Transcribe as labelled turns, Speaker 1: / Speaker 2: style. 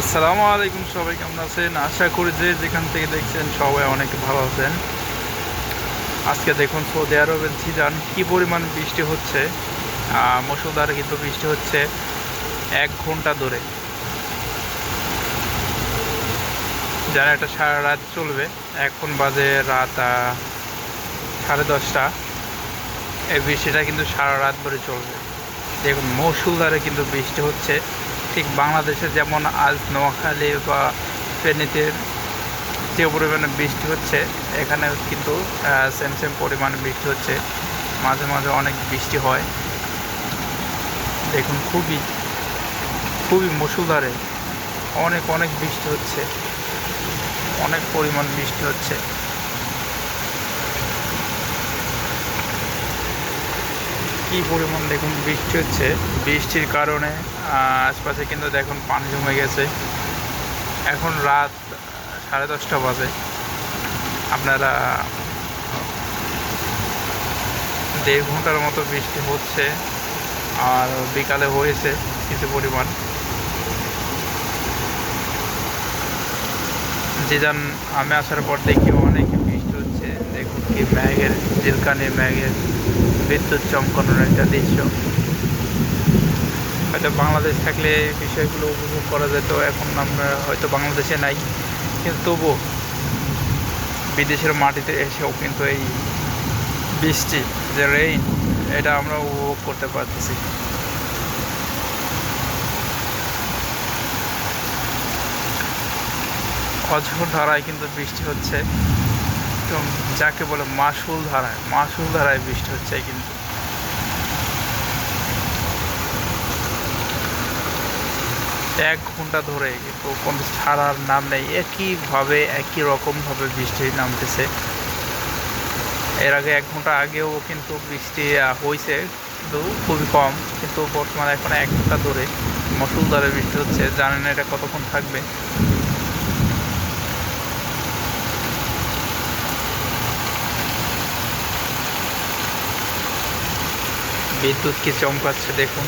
Speaker 1: আসসালামু আলাইকুম সবাই, কেমন আছেন? আশা করি যে যেখান থেকে দেখছেন সবাই অনেক ভালো আছেন। আজকে দেখুন সৌদি আরবের ঝিজান কী পরিমাণ বৃষ্টি হচ্ছে। মুষলধারে কিন্তু বৃষ্টি হচ্ছে এক ঘণ্টা ধরে। যারা এটা সারা রাত চলবে, এখন বাজে রাত সাড়ে দশটা। এই বৃষ্টিটা কিন্তু সারা রাত ধরে চলবে। দেখুন মৌসুলধারে কিন্তু বৃষ্টি হচ্ছে। ঠিক বাংলাদেশে যেমন আজ নোয়াখালী বা ফেনীতে যে পরিমাণে বৃষ্টি হচ্ছে এখানে কিন্তু সেম সেম পরিমাণে বৃষ্টি হচ্ছে। মাঝে মাঝে অনেক বৃষ্টি হয়। দেখুন, খুবই খুবই মুসুলধারে অনেক অনেক বৃষ্টি হচ্ছে। অনেক পরিমাণ বৃষ্টি হচ্ছে। কি পরিমাণ দেখুন বৃষ্টি হচ্ছে। বৃষ্টির কারণে আশপাশে কিন্তু দেখুন পানি জমে গেছে। এখন রাত সাড়ে দশটা বাজে। আপনারা দেড় ঘণ্টার মতো বৃষ্টি হচ্ছে আর বিকালে হয়েছে কিছু পরিমাণ। যে যান, আমি আসার পর দেখি অনেক বৃষ্টি হচ্ছে। দেখুন কি ম্যাগের জিলকানি ম্যাগের বিদ্যুৎ চমকানোর একটা দৃশ্য। হয়তো বাংলাদেশ থাকলে বিষয়গুলো উপভোগ করা যেত, এখন আমরা হয়তো বাংলাদেশে নাই। কিন্তু তবুও বিদেশের মাটিতে এসেও কিন্তু এই বৃষ্টি, যে রেইন এটা আমরা উপভোগ করতে পারতেছি। অঝোর ধারায় কিন্তু বৃষ্টি হচ্ছে। এবং যাকে বলে মাসুল ধারায় মাসুল ধারায় বৃষ্টি হচ্ছে কিন্তু। এক ঘণ্টা ধরে কিন্তু কোনো ছাড়ার নাম নেই, একইভাবে একই রকমভাবে বৃষ্টি নামতেছে। এর আগে এক ঘণ্টা আগেও কিন্তু বৃষ্টি হয়েছে কিন্তু খুবই কম, কিন্তু বর্তমানে এখন এক ঘণ্টা ধরে মসুলধারে বৃষ্টি হচ্ছে। জানেন এটা কতক্ষণ থাকবে। বিদ্যুৎ কি চমকাচ্ছে দেখুন।